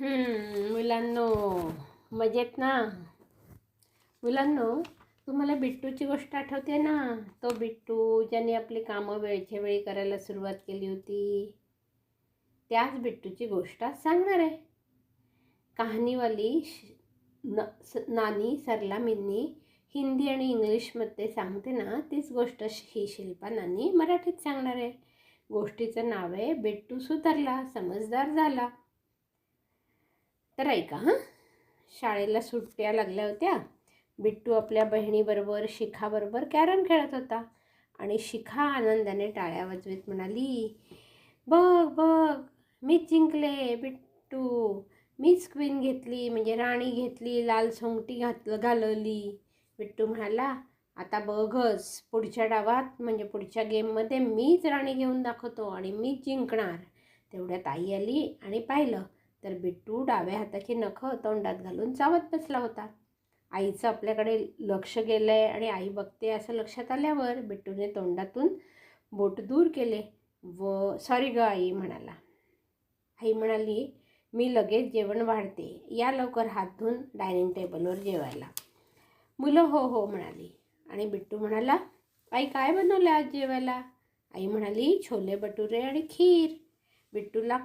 मुलांनो मजेत ना? मुलांनो तुम्हाला बिट्टूची गोष्ट आठवते ना? तो बिट्टू ज्याने आपली कामं वेळच्या वेळी करायला सुरुवात केली होती. त्याच बिट्टूची गोष्ट आज सांगणार आहे. कहाणीवाली श- न स- नानी सरला मिन्नी हिंदी आणि इंग्लिशमध्ये सांगते ना तीच गोष्ट श- ही शिल्पा नानी मराठीत सांगणार आहे. गोष्टीचं नाव आहे बिट्टू सुधारला समजदार झाला. तर ऐका हां. शाळेला सुट्ट्या लागल्या होत्या. बिट्टू आपल्या बहिणीबरोबर शिखाबरोबर कॅरम खेळत होता. आणि शिखा आनंदाने टाळ्या वाजवीत म्हणाली बघ बघ मीच जिंकले बिट्टू. मीच क्वीन घेतली म्हणजे राणी घेतली लाल सोंगटी घातलं घालवली. बिट्टू म्हणाला आता बघच पुढच्या डावात म्हणजे पुढच्या गेममध्ये मीच राणी घेऊन दाखवतो आणि मीच जिंकणार. तेवढ्यात आई आली आणि पाहिलं तर बिट्टू डाव्या हाताची नखं तोंडात घालून चावत बसला होता. आईचं आपल्याकडे लक्ष गेलं आहे आणि आई बघते असं लक्षात आल्यावर बिट्टूने तोंडातून बोट दूर केले व सॉरी ग आई म्हणाला. आई म्हणाली मी लगेच जेवण वाढते. या लवकर हात धुवून डायनिंग टेबलवर जेवायला. मुलं हो हो म्हणाली. आणि बिट्टू म्हणाला आई काय बनवलं आज जेवायला? आई म्हणाली छोले भटुरे आणि खीर. बिट्टूला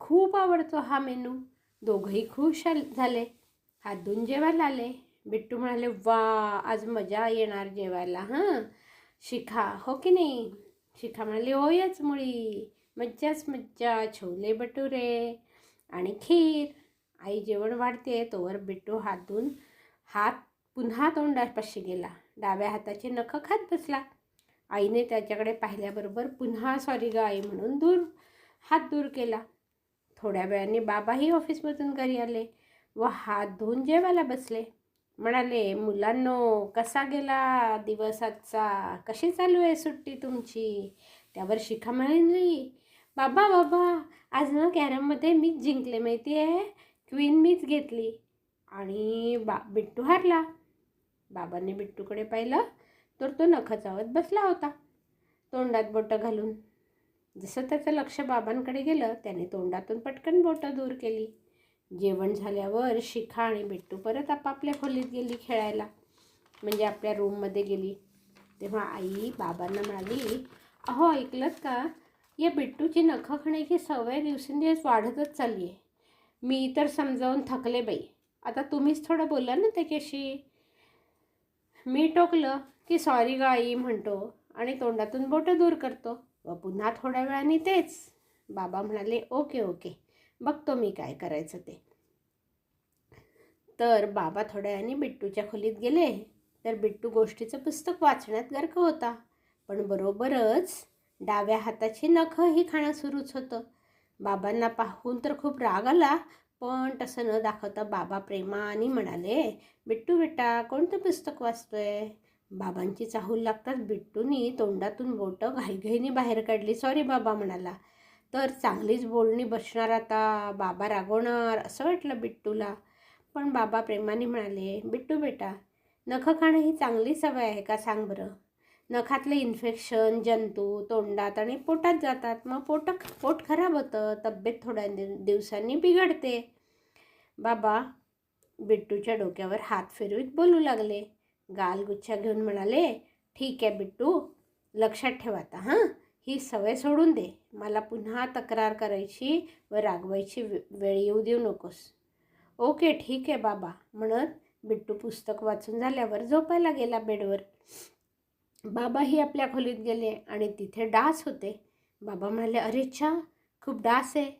खूप आवडतो हा मेनू. दोघंही खुश आल- झाले. हात धुवून जेवायला आले. बिट्टू म्हणाले वा आज मजा येणार जेवायला हां? शिखा हो की नाही? शिखा म्हणाली होयच मुळी. मज्जाच मज्जा छोले भटुरे आणि खीर. आई जेवण वाढते तोवर बिट्टू हातून हात पुन्हा तोंडापाशी गेला. डाव्या हाताचे नख खात बसला. आईने त्याच्याकडे पाहिल्याबरोबर पुन्हा सॉरी ग आई म्हणून दूर हात दूर केला. थोड्या वेळाने बाबाही ऑफिसमधून घरी आले व हात धुवून जेवायला बसले. म्हणाले मुलांनो कसा गेला दिवस आजचा? कशी चालू आहे सुट्टी तुमची? त्यावर शिखा म्हणाली बाबा बाबा आज ना कॅरममध्ये मीच जिंकले माहिती आहे क्वीन मीच घेतली. आणि बा बिट्टू हारला. बाबांनी बिट्टूकडे पाहिलं तर तो नख चावत बसला होता. तोंडात बोटं घालून जसं त्याचं लक्ष बाबांकडे गेलं त्याने तोंडातून पटकन बोटं दूर केली. जेवण झाल्यावर शिखा आणि बिट्टू परत आपापल्या खोलीत गेली खेळायला. म्हणजे आपल्या रूममध्ये गेली. तेव्हा आई बाबांना म्हणाली अहो ऐकलंत का? या बिट्टूची नखं खाण्याची सवय दिवसेंदिवस वाढतच चालली आहे मी तर समजावून थकले बाई. आता तुम्हीच थोडं बोला ना त्याच्याशी. मी टोकलं की सॉरी ग आई म्हणतो आणि तोंडातून बोटं दूर करतो. व पुन्हा थोड्या वेळाने तेच. बाबा म्हणाले ओके ओके. बघतो मी काय करायचं ते. तर बाबा थोड्या वेळाने बिट्टूच्या खोलीत गेले. तर बिट्टू गोष्टीचं पुस्तक वाचण्यात गर्क होता. पण बरोबरच डाव्या हाताची नखही खाणं सुरूच होतं. बाबांना पाहून तर खूप राग आला पण तसं न दाखवता बाबा प्रेमाने म्हणाले बिट्टू बेटा कोणतं पुस्तक वाचतोय? बाबांची चाहूल लागताच बिट्टूनी तोंडातून बोटं घाईघाईने बाहेर काढली. सॉरी बाबा म्हणाला. तर चांगलीच बोलणी बसणार आता. बाबा रागवणार असं वाटलं बिट्टूला. पण बाबा प्रेमाने म्हणाले बिट्टू बेटा नखं खाणं ही चांगली सवय आहे का सांग बरं? नखातलं इन्फेक्शन जंतू तोंडात आणि पोटात जातात. मग पोट पोट खराब होतं. तब्येत थोड्या दिवसांनी बिघडते. बाबा बिट्टूच्या डोक्यावर हात फिरवीत बोलू लागले. गालगुच्छा घेऊन म्हणाले ठीक आहे बिट्टू लक्षात ठेव आता हां? ही सवय सोडून दे. मला पुन्हा तक्रार करायची व रागवायची वे- वेळ येऊ देऊ नकोस. ओके ठीक आहे बाबा म्हणत बिट्टू पुस्तक वाचून झाल्यावर झोपायला गेला बेडवर. बाबाही आपल्या खोलीत गेले आणि तिथे डास होते. बाबा म्हणाले अरे छा खूप डास आहे.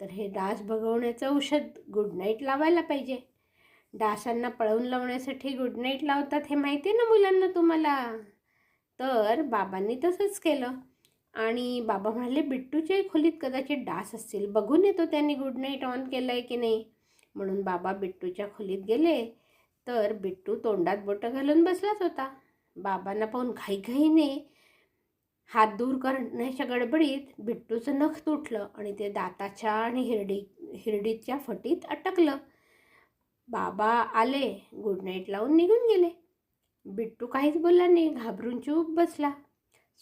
तर हे डास भगवण्याचं औषध गुड नाईट लावायला पाहिजे. डासांना पळवून लावण्यासाठी गुड नाईट लावतात हे माहिती आहे ना मुलांना तुम्हाला? तर बाबांनी तसंच केलं. आणि बाबा म्हणाले बिट्टूच्याही खोलीत कदाचित डास असतील. बघून येतो त्यांनी गुड नाईट ऑन केलं आहे की नाही. म्हणून बाबा बिट्टूच्या खोलीत गेले. तर बिट्टू तोंडात बोटं घालून बसलाच होता. बाबांना पाहून घाईघाईने हात दूर करण्याच्या गडबडीत बिट्टूचं नख तुटलं आणि ते दाताच्या आणि हिरडी हिरडीच्या फटीत अटकलं. बाबा आले गुड नाईट लावून निघून गेले. बिट्टू काहीच बोलला नाही घाबरून चूप बसला.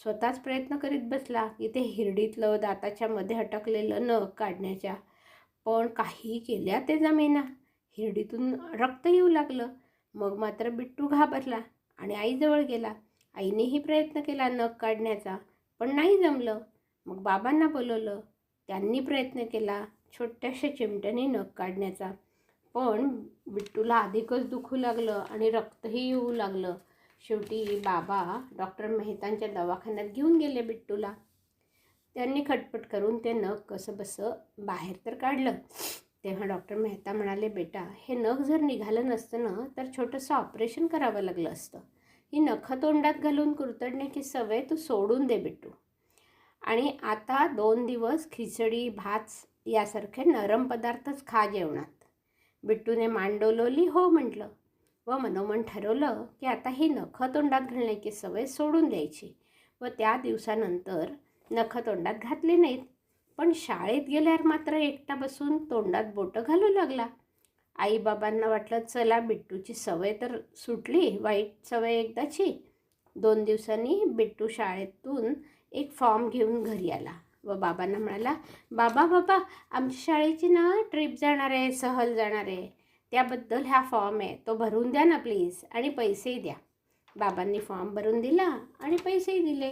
स्वतःच प्रयत्न करीत बसला. की ते हिरडीतलं दाताच्या मध्ये अटकलेलं नख काढण्याच्या. पण काही केल्या ते जमेना. हिरडीतून रक्त येऊ लागलं. मग मात्र बिट्टू घाबरला आणि आईजवळ गेला. आईनेही प्रयत्न केला नख काढण्याचा पण नाही जमलं. मग बाबांना बोलवलं. त्यांनी प्रयत्न केला छोट्याशा चिमट्याने नख काढण्याचा. पण बिट्टूला अधिकच दुखू लागलं आणि रक्तही येऊ लागलं. शेवटी बाबा डॉक्टर मेहतांच्या दवाखान्यात घेऊन गेले बिट्टूला त्यांनी खटपट करून ते नख कसं बसं बाहेर तर काढलं. तेव्हा डॉक्टर मेहता म्हणाले बेटा हे नख जर निघालं नसतं ना तर छोटंसं ऑपरेशन करावं लागलं असतं. ही नखं तोंडात घालून कुरतडण्याची सवय तू सोडून दे बिट्टू. आणि आता दोन दिवस खिचडी भात यासारखे नरम पदार्थच खा जेवणात. बिट्टूने मान डोलवली हो म्हटलं. व मनोमन ठरवलं की आता ही नखं तोंडात घालण्याची सवय सोडून द्यायची व त्या दिवसानंतर नखं तोंडात घातली नाहीत. पण शाळेत गेल्यावर मात्र एकटा बसून तोंडात बोटं घालू लागला. आईबाबांना वाटलं चला बिट्टूची सवय तर सुटली वाईट सवय एकदाची. दोन दिवसांनी बिट्टू शाळेतून एक फॉर्म घेऊन घरी आला. व बाबांना म्हणाला बाबा बाबा आमच्या शाळेची ना ट्रिप जाणार आहे सहल जाणार आहे. त्याबद्दल हा फॉर्म आहे. तो भरून द्या ना प्लीज आणि पैसेही द्या. बाबांनी फॉर्म भरून दिला आणि पैसेही दिले.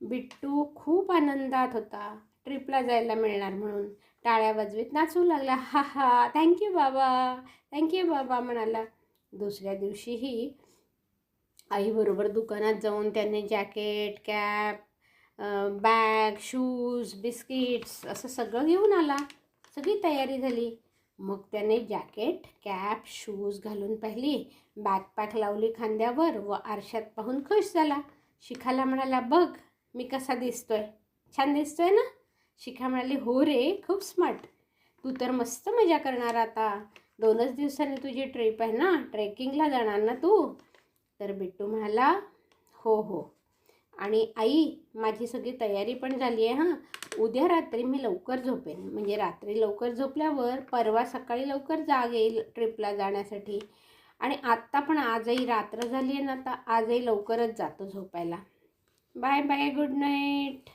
बिट्टू खूप आनंदात होता. ट्रिपला जायला मिळणार म्हणून. टाळ्या वाजवीत नाचू लागला. हा हा थँक्यू बाबा थँक्यू बाबा म्हणाला. दुसऱ्या दिवशीही आईबरोबर दुकानात जाऊन त्याने jacket cap bag shoes biscuits असं सगळं घेऊन आला. सगळी तयारी झाली. मग त्याने जॅकेट कॅप शूज घालून पाहिली. बॅकपॅक लावली खांद्यावर व आरशात पाहून खुश झाला. शिखाला म्हणाला बघ मी कसा दिसतोय? छान दिसतोय ना? शिखा म्हणाली हो रे खूप स्मार्ट तू तर मस्त मजा करणार आता. दोनच दिवसांनी तुझी ट्रिप आहे ना? ट्रेकिंगला जाणार ना तू? तर बिट्टू म्हणाला हो हो. आणि आई माझी सगळी तयारी पण झाली आहे हां. उद्या रात्री मी लवकर झोपेन. म्हणजे रात्री लवकर झोपल्यावर परवा सकाळी लवकर जाग येईल ट्रिपला जाण्यासाठी. आणि आत्ता पण आजही रात्र झाली आहे ना आता आजही लवकरच जातो झोपायला. Bye bye good night.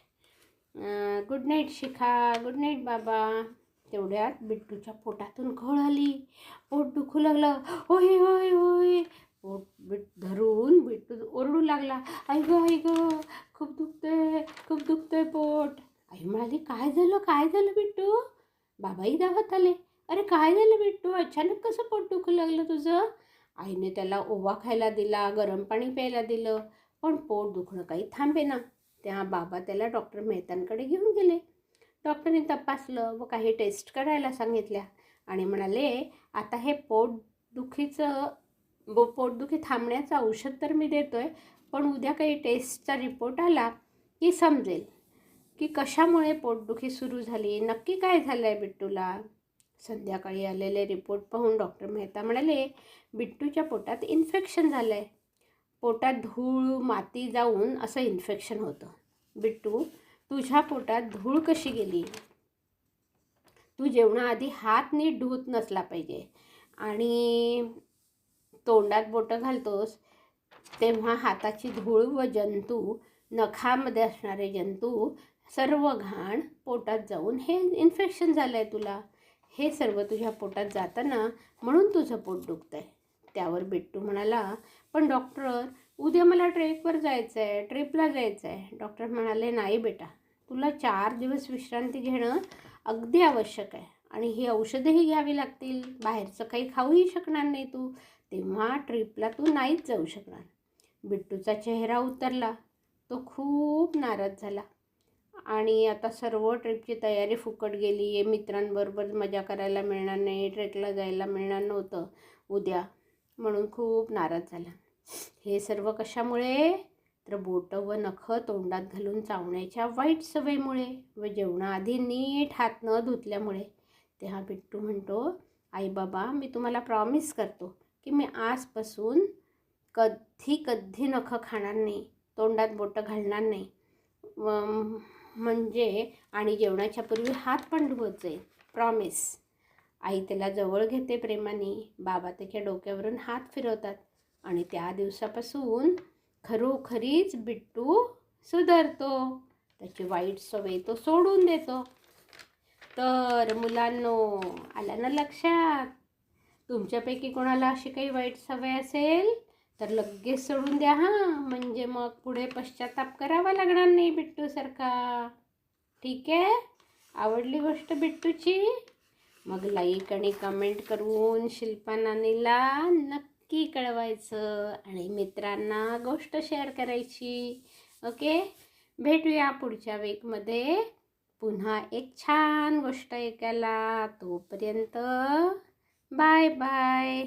Good night Shikha good night बाबा. तेवढ्यात बिट्टूच्या पोटातून खळ आली. पोट दुखू लागलं. होय होय होय. पोट बिट बिट्टू लागला. आई गं आई गं खूप दुखतंय खूप दुखतंय पोट. आई म्हणाली काय झालं काय झालं बिट्टू? बाबाही धावत आले. अरे काय झालं बिट्टू? अचानक कसं पोट दुखू लागलं तुझं? आईने त्याला ओवा खायला दिला गरम पाणी प्यायला दिलं पण पोट दुखणं काही थांबे ना तेव्हा बाबा त्याला डॉक्टर मेहतांकडे घेऊन गेले. डॉक्टरने तपासलं व काही टेस्ट करायला सांगितल्या आणि म्हणाले आता हे पोटदुखीचं ब पोटदुखी थांबण्याचं औषध तर मी देतो आहे पण उद्या काही टेस्टचा रिपोर्ट आला की समजेल की कशामुळे पोटदुखी सुरू झाली नक्की काय झालं आहे बिट्टूला? संध्याकाळी आलेले रिपोर्ट पाहून डॉक्टर मेहता म्हणाले बिट्टूच्या पोटात इन्फेक्शन झालं आहे पोटात धूळ माती जाऊन असं इन्फेक्शन होतं. बिट्टू तुझ्या पोटात धूळ कशी गेली? तू जेवणाआधी हात नीट धुत नसला पाहिजे आणि तोंडात बोटं घालतोस तेव्हा हाताची धूळ व जंतू नखामध्ये असणारे जंतू सर्व घाण पोटात जाऊन हे इन्फेक्शन झालं आहे तुला. हे सर्व तुझ्या पोटात जाताना म्हणून तुझं पोट दुखतं आहे त्यावर बिट्टू म्हणाला पण डॉक्टर उद्या मला ट्रेकवर जायचं आहे ट्रिपला जायचं आहे डॉक्टर म्हणाले नाही बेटा तुला चार दिवस विश्रांती घेणं अगदी आवश्यक आहे आणि ही औषधंही घ्यावी लागतील. बाहेरचं काही खाऊही शकणार नाही तू. तेव्हा ट्रिपला तू नाहीच जाऊ शकणार. बिट्टूचा चेहरा उतरला. तो खूप नाराज झाला. आणि आता सर्व ट्रिपची तयारी फुकट गेली. आहे मित्रांबरोबर मजा करायला मिळणार नाही ट्रेकला जायला मिळणार नव्हतं उद्या. म्हणून खूप नाराज झाला. हे सर्व कशामुळे? तर बोटं व नखं तोंडात घालून चावण्याच्या वाईट सवयीमुळे व जेवणाआधी नीट हात न धुतल्यामुळे. तेव्हा बिट्टू म्हणतो आई बाबा मी तुम्हाला प्रॉमिस करतो की मी आजपासून कधी कधी नखं खाणार नाही तोंडात बोटं घालणार नाही. म्हणजे आणि जेवणाच्या पूर्वी हात पण धुवत जाईल प्रॉमिस आई त्याला जवळ घेते प्रेमाने बाबा त्याच्या डोक्यावरून हात फिरवतात आणि त्या दिवसापासून खरोखरीच बिट्टू सुधारतो. त्याची वाईट सवय तो सोडून देतो. तर मुलांनो आला ना लक्षात? तुमच्यापैकी कोणाला अशी काही वाईट सवय असेल? तर लगेच सोडून द्या हां. म्हणजे मग पुढे पश्चाताप करावा लागणार नाही बिट्टूसारखा ठीक आहे? आवडली गोष्ट बिट्टूची? मग लाईक आणि कमेंट करून शिल्पा नानीला नक्की कळवायचं आणि मित्रांना गोष्ट शेअर करायची. ओके भेटूया पुढच्या वीकमध्ये पुन्हा एक छान गोष्ट ऐकायला. तोपर्यंत बाय बाय